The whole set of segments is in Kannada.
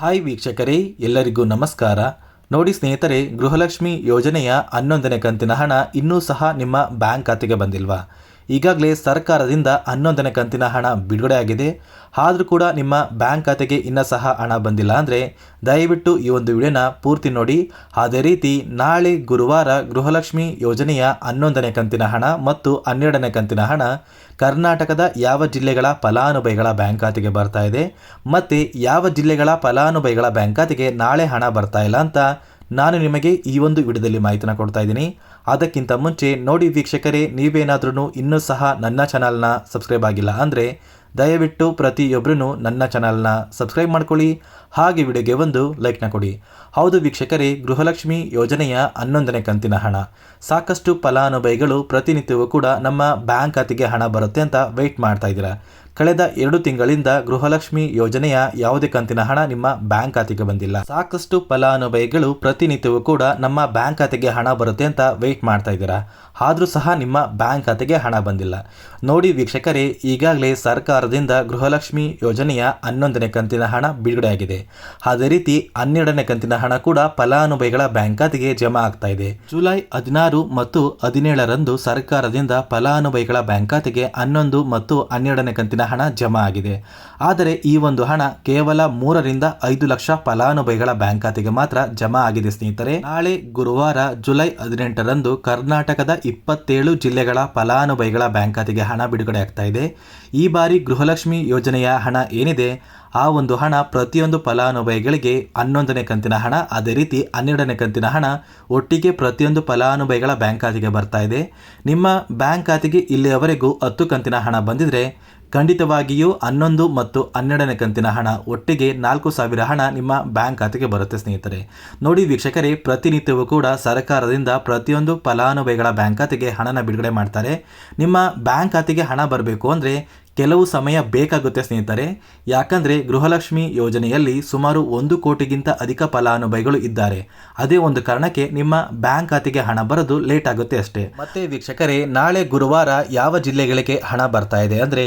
ಹಾಯ್ ವೀಕ್ಷಕರೇ, ಎಲ್ಲರಿಗೂ ನಮಸ್ಕಾರ. ನೋಡಿ ಸ್ನೇಹಿತರೆ, ಗೃಹಲಕ್ಷ್ಮಿ ಯೋಜನೆಯ ಹನ್ನೊಂದನೇ ಕಂತಿನ ಹಣ ಇನ್ನೂ ಸಹ ನಿಮ್ಮ ಬ್ಯಾಂಕ್ ಖಾತೆಗೆ ಬಂದಿಲ್ವಾ? ಈಗಾಗಲೇ ಸರ್ಕಾರದಿಂದ ಹನ್ನೊಂದನೇ ಕಂತಿನ ಹಣ ಬಿಡುಗಡೆ ಆಗಿದೆ ಆದರೂ ಕೂಡ ನಿಮ್ಮ ಬ್ಯಾಂಕ್ ಖಾತೆಗೆ ಇನ್ನೂ ಸಹ ಹಣ ಬಂದಿಲ್ಲ ಅಂದರೆ ದಯವಿಟ್ಟು ಈ ಒಂದು ವಿಡಿಯೋನ ಪೂರ್ತಿ ನೋಡಿ. ಅದೇ ರೀತಿ ನಾಳೆ ಗುರುವಾರ ಗೃಹಲಕ್ಷ್ಮಿ ಯೋಜನೆಯ ಹನ್ನೊಂದನೇ ಕಂತಿನ ಹಣ ಮತ್ತು ಹನ್ನೆರಡನೇ ಕಂತಿನ ಹಣ ಕರ್ನಾಟಕದ ಯಾವ ಜಿಲ್ಲೆಗಳ ಫಲಾನುಭವಿಗಳ ಬ್ಯಾಂಕ್ ಖಾತೆಗೆ ಬರ್ತಾ ಇದೆ. ಮತ್ತು ಯಾವ ಜಿಲ್ಲೆಗಳ ಫಲಾನುಭವಿಗಳ ಬ್ಯಾಂಕ್ ಖಾತೆಗೆ ನಾಳೆ ಹಣ ಬರ್ತಾ ಇಲ್ಲ ಅಂತ ನಾನು ನಿಮಗೆ ಈ ಒಂದು ವಿಡಿಯೋದಲ್ಲಿ ಮಾಹಿತಿನ ಕೊಡ್ತಾ ಇದ್ದೀನಿ. ಅದಕ್ಕಿಂತ ಮುಂಚೆ ನೋಡಿ ವೀಕ್ಷಕರೇ ನೀವೇನಾದ್ರೂ ಇನ್ನೂ ಸಹ ನನ್ನ ಚಾನಲ್ನ ಸಬ್ಸ್ಕ್ರೈಬ್ ಆಗಿಲ್ಲ ಅಂದರೆ ದಯವಿಟ್ಟು ಪ್ರತಿಯೊಬ್ಬರೂ ನನ್ನ ಚಾನಲ್ನ ಸಬ್ಸ್ಕ್ರೈಬ್ ಮಾಡ್ಕೊಳ್ಳಿ. ಹಾಗೆ ವಿಡಿಯೋಗೆ ಒಂದು ಲೈಕ್ನ ಕೊಡಿ. ಹೌದು ವೀಕ್ಷಕರೇ, ಗೃಹಲಕ್ಷ್ಮಿ ಯೋಜನೆಯ ಹನ್ನೊಂದನೇ ಕಂತಿನ ಹಣ. ಸಾಕಷ್ಟು ಫಲಾನುಭವಿಗಳು ಪ್ರತಿನಿತ್ಯವೂ ಕೂಡ ನಮ್ಮ ಬ್ಯಾಂಕ್ ಖಾತೆಗೆ ಹಣ ಬರುತ್ತೆ ಅಂತ ವೆಯ್ಟ್ ಮಾಡ್ತಾ ಇದ್ದೀರಾ. ಕಳೆದ ಎರಡು ತಿಂಗಳಿಂದ ಗೃಹಲಕ್ಷ್ಮಿ ಯೋಜನೆಯ ಯಾವುದೇ ಕಂತಿನ ಹಣ ನಿಮ್ಮ ಬ್ಯಾಂಕ್ ಖಾತೆಗೆ ಬಂದಿಲ್ಲ. ಸಾಕಷ್ಟು ಫಲಾನುಭವಿಗಳು ಪ್ರತಿನಿತ್ಯವೂ ಕೂಡ ನಮ್ಮ ಬ್ಯಾಂಕ್ ಖಾತೆಗೆ ಹಣ ಬರುತ್ತೆ ಅಂತ ವೆಯ್ಟ್ ಮಾಡ್ತಾ ಇದ್ದೀರಾ? ಆದರೂ ಸಹ ನಿಮ್ಮ ಬ್ಯಾಂಕ್ ಖಾತೆಗೆ ಹಣ ಬಂದಿಲ್ಲ. ನೋಡಿ ವೀಕ್ಷಕರೇ, ಈಗಾಗಲೇ ಸರ್ಕಾರದಿಂದ ಗೃಹಲಕ್ಷ್ಮಿ ಯೋಜನೆಯ ಹನ್ನೊಂದನೇ ಕಂತಿನ ಹಣ ಬಿಡುಗಡೆಯಾಗಿದೆ ಅದೇ ರೀತಿ ಹನ್ನೆರಡನೇ ಕಂತಿನ ಹಣ ಕೂಡ ಫಲಾನುಭವಿಗಳ ಬ್ಯಾಂಕ್ ಖಾತೆಗೆ ಜಮಾ ಆಗ್ತಾ ಇದೆ. ಜುಲೈ ಹದಿನಾರು ಮತ್ತು ಹದಿನೇಳರಂದು ಸರ್ಕಾರದಿಂದ ಫಲಾನುಭವಿಗಳ ಬ್ಯಾಂಕ್ ಖಾತೆಗೆ ಹನ್ನೊಂದು ಮತ್ತು ಹನ್ನೆರಡನೇ ಕಂತಿನ ಹಣ ಜಮಾ ಆಗಿದೆ. ಆದರೆ ಈ ಒಂದು ಹಣ ಕೇವಲ ಮೂರರಿಂದ ಐದು ಲಕ್ಷ ಫಲಾನುಭವಿಗಳ ಬ್ಯಾಂಕ್ ಖಾತೆಗೆ ಮಾತ್ರ ಜಮಾ ಆಗಿದೆ, ಸ್ನೇಹಿತರೆ. ನಾಳೆ ಗುರುವಾರ ಜುಲೈ ಹದಿನೆಂಟರಂದು ಕರ್ನಾಟಕದ ಇಪ್ಪತ್ತೇಳು ಜಿಲ್ಲೆಗಳ ಫಲಾನುಭವಿಗಳ ಬ್ಯಾಂಕ್ ಖಾತೆಗೆ ಹಣ ಬಿಡುಗಡೆ ಆಗ್ತಾ ಇದೆ. ಈ ಬಾರಿ ಗೃಹಲಕ್ಷ್ಮಿ ಯೋಜನೆಯ ಹಣ ಏನಿದೆ? ಆ ಒಂದು ಹಣ ಪ್ರತಿಯೊಂದು ಫಲಾನುಭವಿಗಳಿಗೆ ಹನ್ನೊಂದನೇ ಕಂತಿನ ಹಣ, ಅದೇ ರೀತಿ ಹನ್ನೆರಡನೇ ಕಂತಿನ ಹಣ ಒಟ್ಟಿಗೆ ಪ್ರತಿಯೊಂದು ಫಲಾನುಭವಿಗಳ ಬ್ಯಾಂಕ್ ಖಾತೆಗೆ ಬರ್ತಾ ಇದೆ. ನಿಮ್ಮ ಬ್ಯಾಂಕ್ ಖಾತೆಗೆ ಇಲ್ಲಿಯವರೆಗೂ ಹತ್ತು ಕಂತಿನ ಹಣ ಬಂದಿದ್ರೆ ಖಂಡಿತವಾಗಿಯೂ ಹನ್ನೊಂದು ಮತ್ತು ಹನ್ನೆರಡನೇ ಕಂತಿನ ಹಣ ಒಟ್ಟಿಗೆ ನಾಲ್ಕು ಸಾವಿರ ಹಣ ನಿಮ್ಮ ಬ್ಯಾಂಕ್ ಖಾತೆಗೆ ಬರುತ್ತೆ, ಸ್ನೇಹಿತರೆ. ನೋಡಿ ವೀಕ್ಷಕರೇ, ಪ್ರತಿನಿತ್ಯವೂ ಕೂಡ ಸರ್ಕಾರದಿಂದ ಪ್ರತಿಯೊಂದು ಫಲಾನುಭವಿಗಳ ಬ್ಯಾಂಕ್ ಖಾತೆಗೆ ಹಣನ ಬಿಡುಗಡೆ ಮಾಡ್ತಾರೆ. ನಿಮ್ಮ ಬ್ಯಾಂಕ್ ಖಾತೆಗೆ ಹಣ ಬರಬೇಕು ಅಂದರೆ ಕೆಲವು ಸಮಯ ಬೇಕಾಗುತ್ತೆ, ಸ್ನೇಹಿತರೆ. ಯಾಕಂದರೆ ಗೃಹಲಕ್ಷ್ಮಿ ಯೋಜನೆಯಲ್ಲಿ ಸುಮಾರು ಒಂದು ಕೋಟಿಗಿಂತ ಅಧಿಕ ಫಲಾನುಭವಿಗಳು ಇದ್ದಾರೆ. ಅದೇ ಒಂದು ಕಾರಣಕ್ಕೆ ನಿಮ್ಮ ಬ್ಯಾಂಕ್ ಖಾತೆಗೆ ಹಣ ಬರೋದು ಲೇಟ್ ಆಗುತ್ತೆ ಅಷ್ಟೇ. ಮತ್ತೆ ವೀಕ್ಷಕರೇ, ನಾಳೆ ಗುರುವಾರ ಯಾವ ಜಿಲ್ಲೆಗಳಿಗೆ ಹಣ ಬರ್ತಾ ಇದೆ ಅಂದರೆ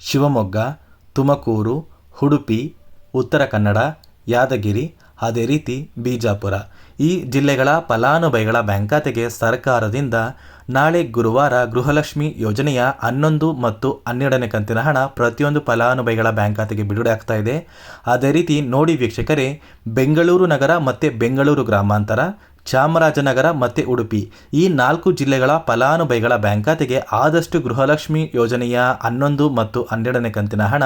ಶಿವಮೊಗ್ಗ, ತುಮಕೂರು, ಉಡುಪಿ, ಉತ್ತರ ಕನ್ನಡ, ಯಾದಗಿರಿ, ಅದೇ ರೀತಿ ಬಿಜಾಪುರ. ಈ ಜಿಲ್ಲೆಗಳ ಫಲಾನುಭವಿಗಳ ಬ್ಯಾಂಕ್ ಖಾತೆಗೆ ಸರ್ಕಾರದಿಂದ ನಾಳೆ ಗುರುವಾರ ಗೃಹಲಕ್ಷ್ಮಿ ಯೋಜನೆಯ ಹನ್ನೊಂದು ಮತ್ತು ಹನ್ನೆರಡನೇ ಕಂತಿನ ಹಣ ಪ್ರತಿಯೊಂದು ಫಲಾನುಭವಿಗಳ ಬ್ಯಾಂಕ್ ಖಾತೆಗೆ ಬಿಡುಗಡೆ ಆಗ್ತಾ ಇದೆ. ಅದೇ ರೀತಿ ನೋಡಿ ವೀಕ್ಷಕರೇ, ಬೆಂಗಳೂರು ನಗರ ಮತ್ತು ಬೆಂಗಳೂರು ಗ್ರಾಮಾಂತರ ಚಾಮರಾಜನಗರ ಮತ್ತು ಉಡುಪಿ. ಈ ನಾಲ್ಕು ಜಿಲ್ಲೆಗಳ ಫಲಾನುಭವಿಗಳ ಬ್ಯಾಂಕ್ ಖಾತೆಗೆ ಆದಷ್ಟು ಗೃಹಲಕ್ಷ್ಮಿ ಯೋಜನೆಯ ಹನ್ನೊಂದು ಮತ್ತು ಹನ್ನೆರಡನೇ ಕಂತಿನ ಹಣ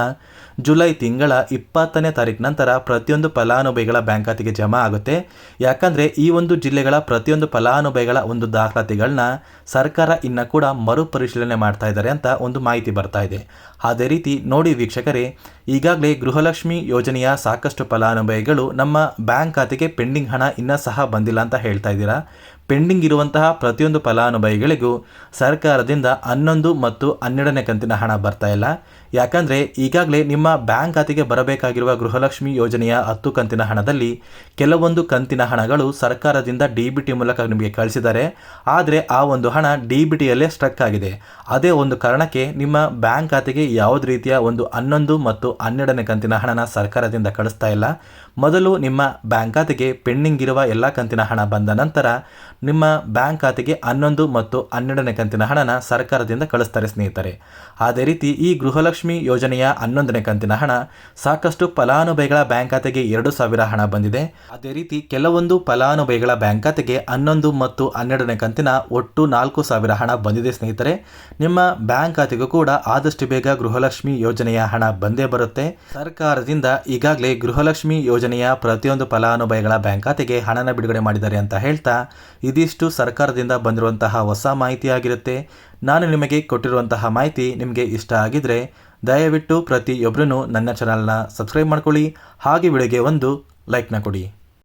ಜುಲೈ ತಿಂಗಳ ಇಪ್ಪತ್ತನೇ ತಾರೀಕು ನಂತರ ಪ್ರತಿಯೊಂದು ಫಲಾನುಭವಿಗಳ ಬ್ಯಾಂಕ್ ಖಾತೆಗೆ ಜಮಾ ಆಗುತ್ತೆ. ಯಾಕಂದರೆ ಈ ಒಂದು ಜಿಲ್ಲೆಗಳ ಪ್ರತಿಯೊಂದು ಫಲಾನುಭವಿಗಳ ಒಂದು ದಾಖಲಾತಿಗಳನ್ನ ಸರ್ಕಾರ ಇನ್ನು ಕೂಡ ಮರುಪರಿಶೀಲನೆ ಮಾಡ್ತಾ ಇದ್ದಾರೆ ಅಂತ ಒಂದು ಮಾಹಿತಿ ಬರ್ತಾ ಇದೆ. ಅದೇ ರೀತಿ ನೋಡಿ ವೀಕ್ಷಕರೇ, ಈಗಾಗಲೇ ಗೃಹಲಕ್ಷ್ಮಿ ಯೋಜನೆಯ ಸಾಕಷ್ಟು ಫಲಾನುಭವಿಗಳು ನಮ್ಮ ಬ್ಯಾಂಕ್ ಖಾತೆಗೆ ಪೆಂಡಿಂಗ್ ಹಣ ಇನ್ನೂ ಸಹ ಬಂದಿಲ್ಲ ಅಂತ ಹೇಳ್ತಾ ಇದ್ದೀರಾ? ಪೆಂಡಿಂಗ್ ಇರುವಂತಹ ಪ್ರತಿಯೊಂದು ಫಲಾನುಭವಿಗಳಿಗೂ ಸರ್ಕಾರದಿಂದ ಹನ್ನೊಂದು ಮತ್ತು ಹನ್ನೆರಡನೇ ಕಂತಿನ ಹಣ ಬರ್ತಾ ಇಲ್ಲ. ಯಾಕಂದರೆ ಈಗಾಗಲೇ ನಿಮ್ಮ ಬ್ಯಾಂಕ್ ಖಾತೆಗೆ ಬರಬೇಕಾಗಿರುವ ಗೃಹಲಕ್ಷ್ಮಿ ಯೋಜನೆಯ ಹತ್ತು ಕಂತಿನ ಹಣದಲ್ಲಿ ಕೆಲವೊಂದು ಕಂತಿನ ಹಣಗಳು ಸರ್ಕಾರದಿಂದ ಡಿ ಬಿ ಟಿ ಮೂಲಕ ನಿಮಗೆ ಕಳಿಸಿದ್ದಾರೆ. ಆದರೆ ಆ ಒಂದು ಹಣ ಡಿ ಬಿ ಟಿಯಲ್ಲೇ ಸ್ಟ್ರಕ್ ಆಗಿದೆ. ಅದೇ ಒಂದು ಕಾರಣಕ್ಕೆ ನಿಮ್ಮ ಬ್ಯಾಂಕ್ ಖಾತೆಗೆ ಯಾವುದೇ ರೀತಿಯ ಒಂದು ಹನ್ನೊಂದು ಮತ್ತು ಹನ್ನೆರಡನೇ ಕಂತಿನ ಹಣನ ಸರ್ಕಾರದಿಂದ ಕಳಿಸ್ತಾ ಇಲ್ಲ. ಮೊದಲು ನಿಮ್ಮ ಬ್ಯಾಂಕ್ ಖಾತೆಗೆ ಪೆಂಡಿಂಗ್ ಇರುವ ಎಲ್ಲ ಕಂತಿನ ಹಣ ಬಂದ ನಂತರ ನಿಮ್ಮ ಬ್ಯಾಂಕ್ ಖಾತೆಗೆ ಹನ್ನೊಂದು ಮತ್ತು ಹನ್ನೆರಡನೇ ಕಂತಿನ ಹಣನ ಸರ್ಕಾರದಿಂದ ಕಳಿಸ್ತಾರೆ ಸ್ನೇಹಿತರೆ. ಅದೇ ರೀತಿ ಈ ಗೃಹಲಕ್ಷ್ಮಿ ಯೋಜನೆಯ ಹನ್ನೊಂದನೇ ಕಂತಿನ ಹಣ ಸಾಕಷ್ಟು ಫಲಾನುಭವಿಗಳ ಬ್ಯಾಂಕ್ ಖಾತೆಗೆ ಎರಡು ಸಾವಿರ ಹಣ ಬಂದಿದೆ. ಅದೇ ರೀತಿ ಕೆಲವೊಂದು ಫಲಾನುಭವಿಗಳ ಬ್ಯಾಂಕ್ ಖಾತೆಗೆ ಹನ್ನೊಂದು ಮತ್ತು ಹನ್ನೆರಡನೇ ಕಂತಿನ ಒಟ್ಟು ನಾಲ್ಕು ಸಾವಿರ ಹಣ ಬಂದಿದೆ ಸ್ನೇಹಿತರೆ. ನಿಮ್ಮ ಬ್ಯಾಂಕ್ ಖಾತೆಗೂ ಕೂಡ ಆದಷ್ಟು ಬೇಗ ಗೃಹಲಕ್ಷ್ಮಿ ಯೋಜನೆಯ ಹಣ ಬಂದೇ ಬರುತ್ತೆ. ಸರ್ಕಾರದಿಂದ ಈಗಾಗಲೇ ಗೃಹಲಕ್ಷ್ಮಿ ಯೋಜನೆಯ ಪ್ರತಿಯೊಂದು ಫಲಾನುಭವಿಗಳ ಬ್ಯಾಂಕ್ ಖಾತೆಗೆ ಹಣನ ಬಿಡುಗಡೆ ಮಾಡಿದ್ದಾರೆ ಅಂತ ಹೇಳ್ತಾ ಇದಿಷ್ಟು ಸರ್ಕಾರದಿಂದ ಬಂದಿರುವಂತಹ ಹೊಸ ಮಾಹಿತಿಯಾಗಿರುತ್ತೆ. ನಾನು ನಿಮಗೆ ಕೊಟ್ಟಿರುವಂತಹ ಮಾಹಿತಿ ನಿಮಗೆ ಇಷ್ಟ ಆಗಿದ್ದರೆ ದಯವಿಟ್ಟು ಪ್ರತಿಯೊಬ್ಬರೂ ನನ್ನ ಚಾನಲ್ನ ಸಬ್ಸ್ಕ್ರೈಬ್ ಮಾಡ್ಕೊಳ್ಳಿ. ಹಾಗೆ ವಿಡಿಯೋಗೆ ಒಂದು ಲೈಕ್ನ ಕೊಡಿ.